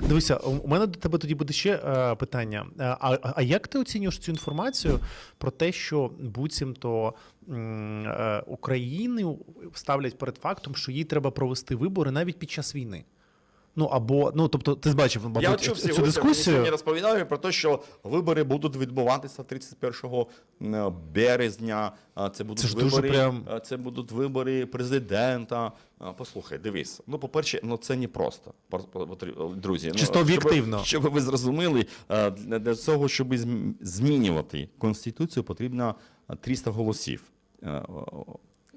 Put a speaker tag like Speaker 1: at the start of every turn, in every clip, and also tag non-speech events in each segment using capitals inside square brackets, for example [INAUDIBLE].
Speaker 1: Дивися, у мене до тебе тоді буде ще е, питання. Е, А, а як ти оцінюєш цю інформацію про те, що буцімто е, Україну ставлять перед фактом, що їй треба провести вибори навіть під час війни? Ну або ну тобто, ти бачив, мабуть,
Speaker 2: Я чув
Speaker 1: цю дискусію.
Speaker 2: сьогодні розповідали про те, що вибори будуть відбуватися 31 е, березня. Це будуть
Speaker 1: Це
Speaker 2: вибори,
Speaker 1: прям-
Speaker 2: е, це будуть вибори президента. Послухай, дивись. Ну, по-перше, ну це не просто. Пор- Друзі, ну,
Speaker 1: Чисто
Speaker 2: щоб-
Speaker 1: об'єктивно.
Speaker 2: Щоб, ви зрозуміли, е, для, цього, щоб зм- змінювати конституцію, потрібно е, 300 голосів. Е,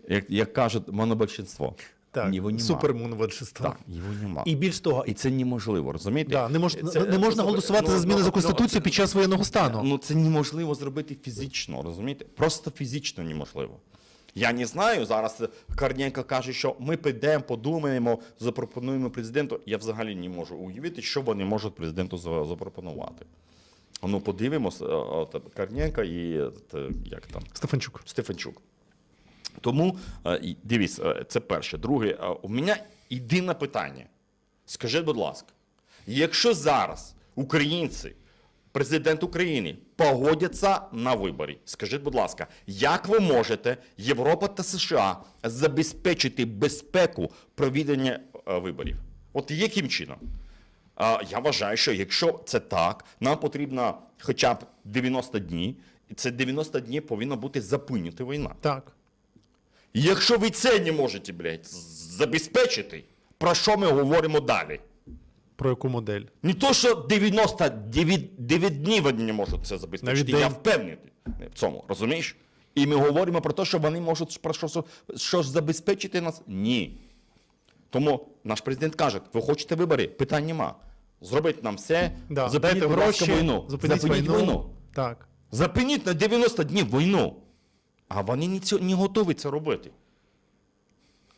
Speaker 2: Як, як кажуть, монобільшинство.
Speaker 1: Так,
Speaker 2: Його нема.
Speaker 1: супермонводчество.
Speaker 2: Так, його нема.
Speaker 1: І більш того,
Speaker 2: І це неможливо, розумієте?
Speaker 1: да, не, мож,
Speaker 2: Це-
Speaker 1: не
Speaker 2: це
Speaker 1: можна
Speaker 2: просто-
Speaker 1: голосувати
Speaker 2: ну,
Speaker 1: за зміни
Speaker 2: ну,
Speaker 1: за
Speaker 2: ну,
Speaker 1: конституцію
Speaker 2: це-
Speaker 1: під час воєнного стану.
Speaker 2: Ну це неможливо зробити фізично, розумієте? Просто фізично неможливо. Я не знаю. Зараз Корнієнко каже, що ми підемо, подумаємо, запропонуємо президенту. Я взагалі не можу уявити, що вони можуть президенту запропонувати. Ну, подивимося, от, Корнієнко і от, як там
Speaker 1: Стефанчук.
Speaker 2: Стефанчук. Тому е, дивіться, е, це перше. Друге, е, у мене єдине питання. Скажіть, будь ласка, якщо зараз українці, президент України погодяться на вибори, скажіть, будь ласка, як ви можете Європа та США забезпечити безпеку проведення виборів? От яким чином? Я вважаю, що якщо це так, нам потрібно хоча б 90 днів, і це 90 днів повинна бути зупинити війна.
Speaker 1: Так.
Speaker 2: Якщо ви це не можете, блядь, забезпечити, про що ми говоримо далі?
Speaker 1: Про яку модель?
Speaker 2: Не то, що 99 9 днів вони не можуть це забезпечити,
Speaker 1: Навіть
Speaker 2: я
Speaker 1: день.
Speaker 2: впевнений в цьому, розумієш? І ми говоримо про те, що вони можуть про що, щось забезпечити нас. Ні. Тому наш президент каже: ви хочете вибори? Питань нема. Зробіть нам все,
Speaker 1: Да.
Speaker 2: зупиніть,
Speaker 1: Дайте
Speaker 2: будь ласка,
Speaker 1: гроші,
Speaker 2: війну.
Speaker 1: зупиніть, війну. Так.
Speaker 2: Зупиніть на 90 днів війну. А вони не, готові це робити.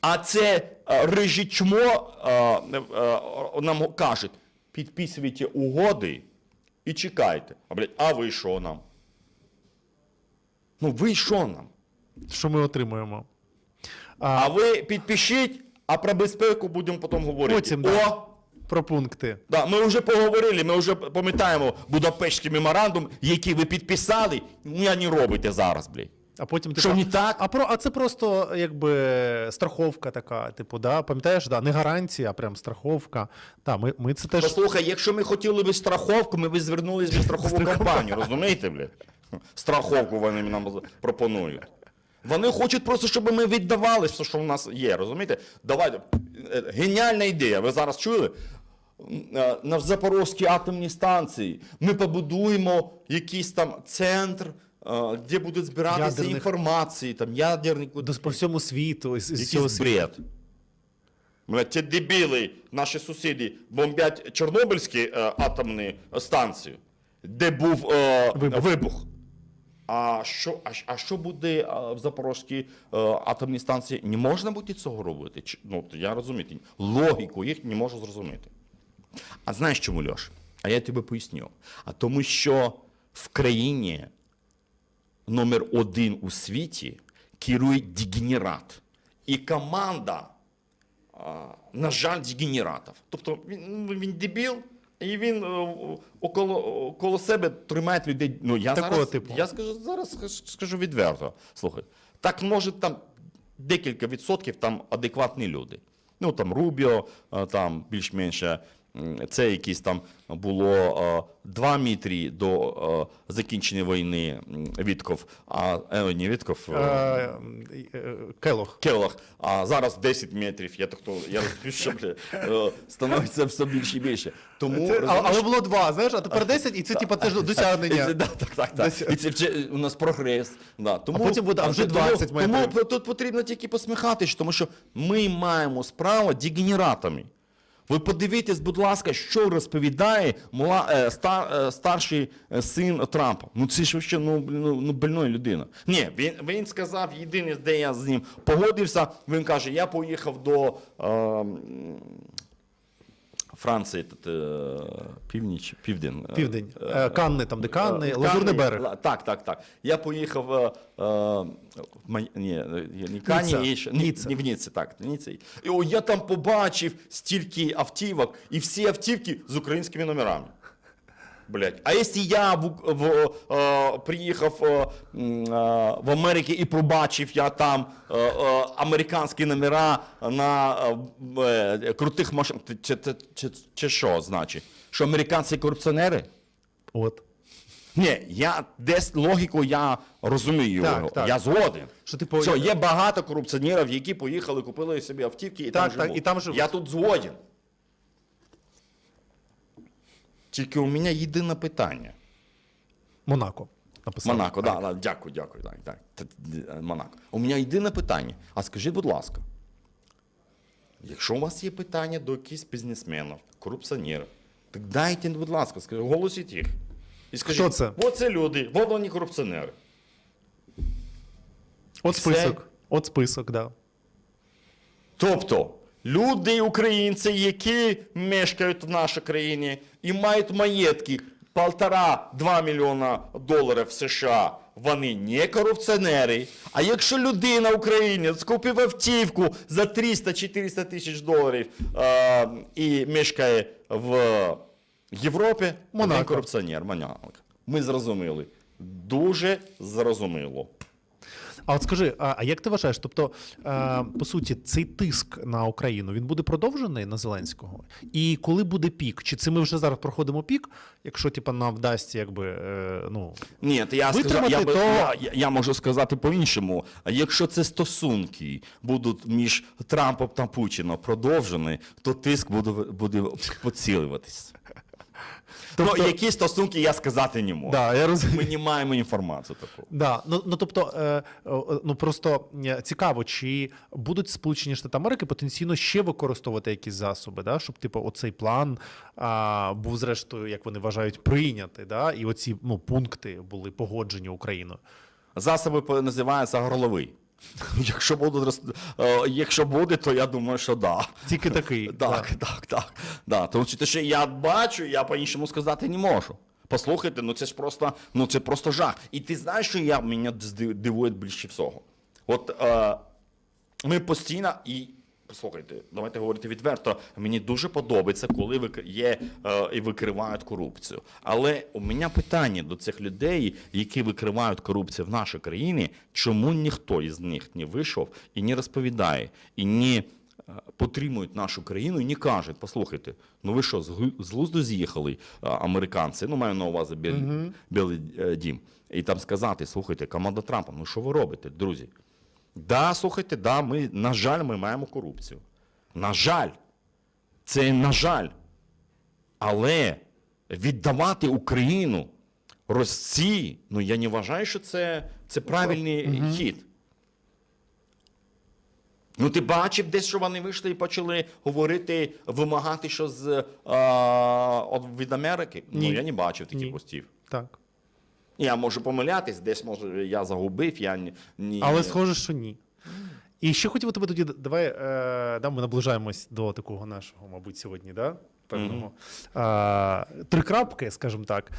Speaker 2: А це е, рижі чмо е, е, нам кажуть, підписуйте угоди і чекайте. А, блядь, а ви що нам? Ну ви що нам?
Speaker 1: Що ми отримуємо?
Speaker 2: А ви підпишіть, а про безпеку будемо потім говорити.
Speaker 1: Потім, да.
Speaker 2: О!
Speaker 1: Про пункти.
Speaker 2: Да, ми вже поговорили, ми вже пам'ятаємо Будапештський меморандум, який ви підписали, ну, не робите зараз, блядь.
Speaker 1: А потім ти
Speaker 2: Що не так?
Speaker 1: А про а це просто якби страховка така, типу, да, пам'ятаєш, да, не гарантія, а прям страховка. Да, ми, ми це теж
Speaker 2: Послухай, якщо ми хотіли би страховку, ми б звернулися в страхову компанію, розумієте, блядь? Страховку вони нам пропонують. Вони хочуть просто, щоб ми віддавали все, що в нас є, розумієте? Давайте. Геніальна ідея. Ви зараз чули? Е, На Запорозькій атомній станції ми побудуємо якийсь там центр, де будуть збиратися
Speaker 1: Ядерних-
Speaker 2: інформації, там ядерні
Speaker 1: до по всьому світу, з, з
Speaker 2: Якийсь
Speaker 1: цього світу.
Speaker 2: бред. Блядь, Ті дебіли, наші сусіди, бомблять Чорнобильську е, атомну станцію, де був е,
Speaker 1: Вибух.
Speaker 2: вибух. А що, а, щ- а що буде е, в Запорозькій е, атомній станції? Не можна буде цього робити? Чи, ну, я розумію. Логіку їх не можу зрозуміти. А знаєш чому, Льош? А я тобі поясню. А тому що в країні номер один у світі керує дегенерат. І команда, на жаль, дегенератів. Тобто він, ну, він дебіл, і він е, около, около себе тримає людей. Ну, я
Speaker 1: Такого
Speaker 2: зараз,
Speaker 1: типу.
Speaker 2: Я скажу, зараз скажу відверто. Слухай, так може там декілька відсотків там адекватні люди. Ну там Рубіо, е, там більш-менш е, м, це якісь там було е, два метри до е, закінчення війни Вітков, а е, не Вітков.
Speaker 1: Е,
Speaker 2: е,
Speaker 1: е, Келох.
Speaker 2: А зараз 10 метрів. Я так то я розумію, що е, становиться все більше і більше. Тому
Speaker 1: Це,
Speaker 2: розумієш,
Speaker 1: але було два, знаєш, а тепер 10, і це типа теж досягнення.
Speaker 2: це, да, так, так, так. І це вже у нас прогрес. Да. Тому,
Speaker 1: потім буде, а вже 20 має
Speaker 2: Тому, тут потрібно тільки посміхатись, тому що ми маємо справу дегенератами. Ви подивіться, будь ласка, що розповідає мала, е, стар, е, старший е, син Трампа. Ну це ж взагалі ну, ну, ну больна людина. Ні, він, він сказав, єдине, де я з ним погодився, він каже, я поїхав до е, Франції, тут, е, північ, південь. е,
Speaker 1: Південь.
Speaker 2: е,
Speaker 1: Канни, там, де Канни, Лазурний берег.
Speaker 2: Так, так, так. Я поїхав ні, не Кані,
Speaker 1: Ніцца.
Speaker 2: ні, в Ніці, так, в Ніці. І о, я там побачив стільки автівок, і всі автівки з українськими номерами. Блять. А якщо я в, в, е, приїхав е, е, в Америку і побачив я там е, е, американські номера на е, е, крутих машинах, чи, чи, чи, чи що значить? Що американці корупціонери?
Speaker 1: От.
Speaker 2: Ні, я десь логіку я розумію.
Speaker 1: Так,
Speaker 2: його.
Speaker 1: так.
Speaker 2: Я згоден.
Speaker 1: Що, типу,
Speaker 2: Все, є багато корупціонерів, які поїхали, купили собі автівки і
Speaker 1: Так,
Speaker 2: там
Speaker 1: так,
Speaker 2: живуть.
Speaker 1: і там живуть.
Speaker 2: Я тут згоден. Тільки у мене єдине питання.
Speaker 1: Монако. Написав.
Speaker 2: Монако, да, да, дякую, дякую. Так, так. Т- Монако. У мене єдине питання. А скажіть, будь ласка, якщо у вас є питання до якихось бізнесменів, корупціонерів, так дайте, будь ласка, скажіть, оголосіть їх. І скажіть,
Speaker 1: Хто це?
Speaker 2: От це люди, от вони корупціонери.
Speaker 1: От список. От список, да.
Speaker 2: Тобто люди, українці, які мешкають в нашій країні і мають маєтки полтора-два мільйона доларів США, вони не корупціонери. А якщо людина українець купив автівку за 300-400 тисяч доларів е, і мешкає в Європі, він корупціонер. Монако. Ми зрозуміли. Дуже зрозуміло.
Speaker 1: А от скажи, а, як ти вважаєш? Тобто, е, по суті, цей тиск на Україну він буде продовжений на Зеленського? І коли буде пік? Чи це ми вже зараз проходимо пік, якщо типа нам вдасться, якби е, ну
Speaker 2: Ні, то я,
Speaker 1: Витримати,
Speaker 2: я,
Speaker 1: то-
Speaker 2: я, я, я можу сказати по-іншому. Якщо це стосунки будуть між Трампом та Путіном продовжені, то тиск буде, буде поцілюватись.
Speaker 1: Тобто-
Speaker 2: Ну, які стосунки я сказати не можу.
Speaker 1: да, я розумію.
Speaker 2: Ми не маємо інформацію таку.
Speaker 1: Да, ну, ну тобто, е, е, ну просто е, цікаво, чи будуть Сполучені Штати Америки потенційно ще використовувати якісь засоби, да, щоб типу оцей план а, був зрештою, як вони вважають, прийнятий, да, і оці ну, пункти були погоджені Україною.
Speaker 2: Засоби називаються горловий. [LAUGHS] Якщо, буде, якщо буде, то я думаю, що да.
Speaker 1: Тільки такий. [LAUGHS]
Speaker 2: Так, так, так. Да. Тому що те, що я бачу, я по-іншому сказати не можу. Послухайте, ну це ж просто, ну це просто жах. І ти знаєш, що я, мене дивує більше всього? От е, ми постійно і. Послухайте, давайте говорити відверто. Мені дуже подобається, коли вик- є е, і викривають корупцію. Але у мене питання до цих людей, які викривають корупцію в нашій країні, чому ніхто із них не вийшов і не розповідає, і не е, підтримують нашу країну і не кажуть, послухайте, ну ви що, з глузду з'їхали е, американці, ну маю на увазі Білий, Білий е, дім, і там сказати, слухайте, команда Трампа, ну що ви робите, друзі? Да, слухайте, да, ми, на жаль, ми маємо корупцію. На жаль, це на жаль. Але віддавати Україну Росії, ну я не вважаю, що це, це правильний хід. Ну, ти бачив десь, що вони вийшли і почали говорити, вимагати що з а, від Америки?
Speaker 1: Ні.
Speaker 2: Ну, я не бачив таких
Speaker 1: Ні.
Speaker 2: постів.
Speaker 1: Так.
Speaker 2: Я можу помилятись, десь може я загубив, я ні. ні-
Speaker 1: Але схоже, що ні. І ще хотів тебе тоді, давай е, да, ми наближаємось до такого нашого, мабуть, сьогодні, да? Певного. Е, три крапки, скажімо так.